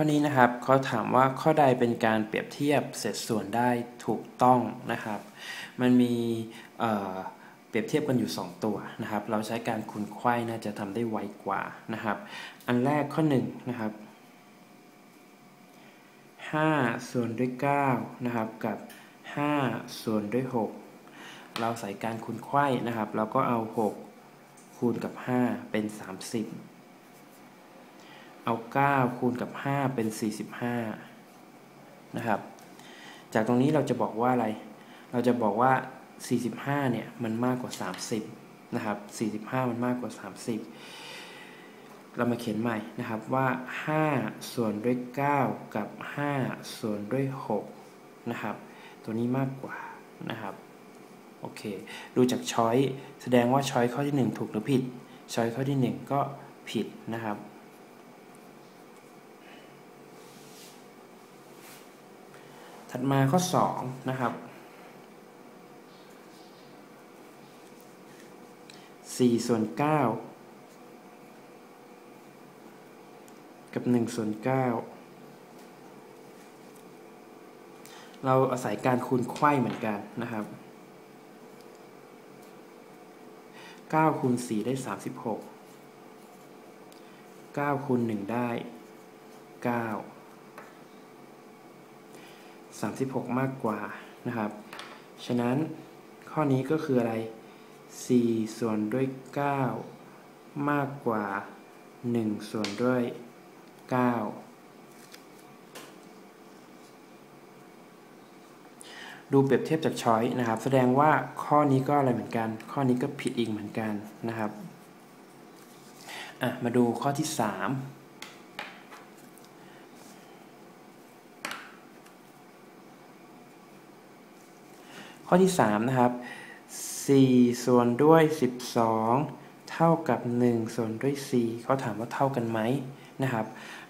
ข้อนี้นะครับเขาถามว่าข้อใดเป็นการเปรียบเทียบเศษส่วนได้ถูกต้องนะครับ มันมีเปรียบเทียบกันอยู่ 2 ตัวนะครับ เราใช้การคูณไขว้น่าจะทำได้ไวกว่านะครับ อันแรกข้อ1นะครับ5ส่วนด้วย9นะครับกับ5ส่วนด้วย 6 เราใส่การคูณไขว้นะครับ เราก็เอา 6 คูณกับ 5 เป็น 30 เอา 9 คูณกับ 5 เป็น 45 นะครับ จากตรงนี้เราจะบอกว่าอะไร เราจะบอกว่า 45 เนี่ย มันมากกว่า 30 นะครับ 45 มันมากกว่า 30 เรามาเขียนใหม่นะครับว่า 5 ส่วนด้วย 9 กับ 5 ส่วนด้วย 6 นะครับ ตัวนี้มากกว่านะครับ โอเค ดูจากช้อย แสดงว่าช้อยข้อที่ 1 ถูกหรือผิด ช้อยข้อที่ 1 ก็ผิดนะครับ ถัดมาข้อ 2 นะครับ 4 ส่วน 9 กับ 1 ส่วน 9 เราอาศัยการคูณไข่เหมือนกันนะครับ 9 คูณ 4 ได้ 36 9 คูณ 1 ได้ 9 36 มากกว่านะครับ ฉะนั้นข้อนี้ก็คืออะไร 4 ส่วนด้วย 9 มากกว่า 1 ส่วนด้วย 9 ดูเปรียบเทียบจากช้อยนะครับ แสดงว่าข้อนี้ก็อะไรเหมือนกัน ข้อนี้ก็ผิดอีกเหมือนกันนะครับ อะ มาดูข้อที่ 3 ข้อที่ 3 นะครับ 4 ส่วนด้วย 12 เท่ากับ 1 ส่วนด้วย 4 เขาถามว่าเท่ากันไหมนะครับ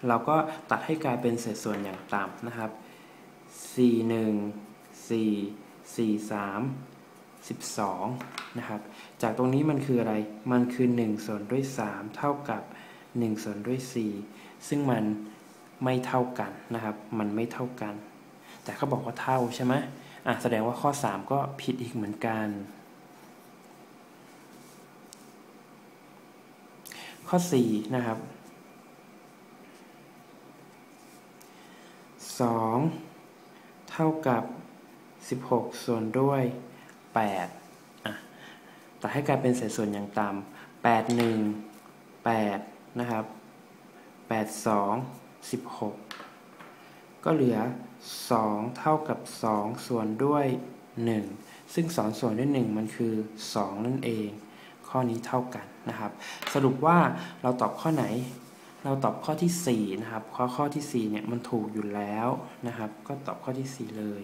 เราก็ตัดให้กลายเป็นเศษส่วนอย่างต่ำนะครับ 4 1 4 4 3 12 นะครับ จากตรงนี้มันคืออะไร มันคือ 1 ส่วนด้วย 3 เท่ากับ 1 ส่วนด้วย 4 ซึ่งมันไม่เท่ากันนะครับ มันไม่เท่ากัน แต่เขาบอกว่าเท่าใช่ไหม อะแสดงว่าข้อ 3 ก็ผิดอีกเหมือนกัน ข้อ 4 นะครับ 2 เท่ากับ 16 ส่วนด้วย 8 อะแต่ให้กลายเป็นเศษส่วนอย่างต่ำ8 1 8 นะครับ 8 2 16 ก็เหลือ 2 เท่ากับ 2 ส่วนด้วย 1 ซึ่ง 2 ส่วนด้วย 1 มันคือ 2 นั่นเอง ข้อนี้เท่ากันนะครับ สรุปว่าเราตอบข้อไหน เราตอบข้อที่ 4 นะครับข้อข้อที่ 4 เนี่ยมันถูกอยู่แล้วนะครับ ก็ตอบข้อที่ 4 เลย